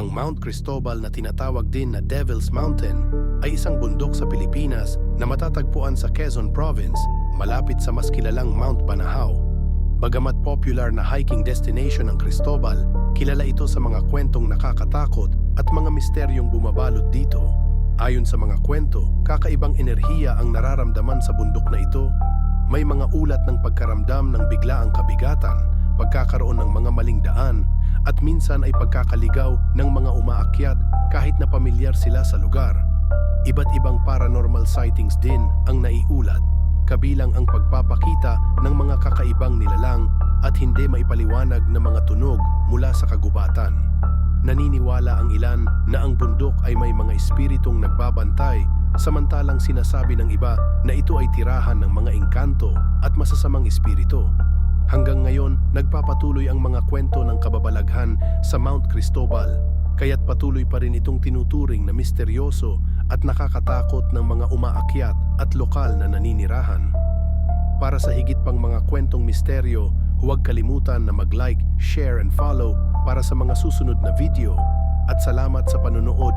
Ang Mount Cristobal na tinatawag din na Devil's Mountain ay isang bundok sa Pilipinas na matatagpuan sa Quezon Province malapit sa mas kilalang Mount Banahaw. Bagamat popular na hiking destination ng Cristobal, kilala ito sa mga kwentong nakakatakot at mga misteryong bumabalot dito. Ayon sa mga kwento, kakaibang enerhiya ang nararamdaman sa bundok na ito. May mga ulat ng pagkaramdam ng biglaang kabigatan, pagkakaroon ng mga maling daan, at minsan ay pagkakaligaw ng mga umaakyat kahit na pamilyar sila sa lugar. Iba't ibang paranormal sightings din ang naiulat, kabilang ang pagpapakita ng mga kakaibang nilalang at hindi maipaliwanag na mga tunog mula sa kagubatan. Naniniwala ang ilan na ang bundok ay may mga espiritong nagbabantay samantalang sinasabi ng iba na ito ay tirahan ng mga engkanto at masasamang espiritu. Hanggang ngayon, nagpapatuloy ang mga kwento ng kababalaghan sa Mount Cristobal, kaya't patuloy pa rin itong tinuturing na misteryoso at nakakatakot ng mga umaakyat at lokal na naninirahan. Para sa higit pang mga kwentong misteryo, huwag kalimutan na mag-like, share and follow para sa mga susunod na video. At salamat sa panonood.